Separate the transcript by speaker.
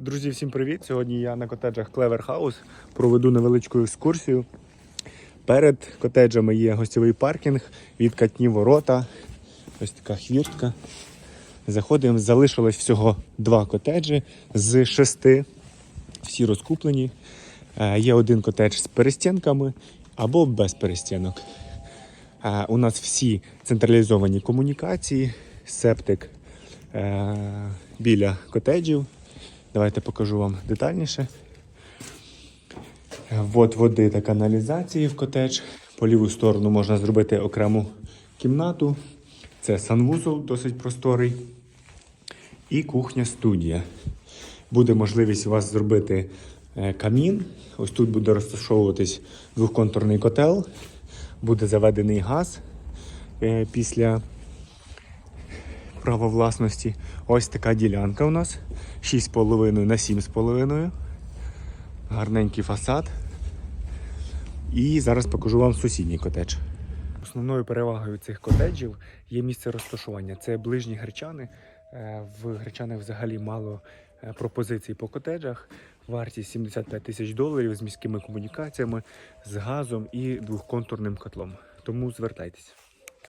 Speaker 1: Друзі, всім привіт! Сьогодні я на котеджах Clever House проведу невеличку екскурсію. Перед котеджами є гостєвий паркінг, відкатні ворота, ось така хвіртка. Заходимо, залишилось всього два котеджі з шести. Всі розкуплені. Е, Є один котедж з перестінками або без перестінок. Е, У нас всі централізовані комунікації, септик е, біля котеджів. Давайте покажу вам детальніше. Ввод води та каналізації в котедж. По ліву сторону можна зробити окрему кімнату. Це санвузол досить просторий. І кухня-студія. Буде можливість у вас зробити е, камін. Ось тут буде розташовуватись двохконтурний котел. Буде заведений газ е, після права власності. Ось така ділянка у нас. 6,5 на 7,5. Гарненький фасад. І зараз покажу вам сусідній котедж. Основною перевагою цих котеджів є місце розташування. Це ближні гречани. Е, В гречанах взагалі мало е, пропозицій по котеджах. Вартість 75 тисяч доларів з міськими комунікаціями, з газом і двохконтурним котлом. Тому звертайтеся.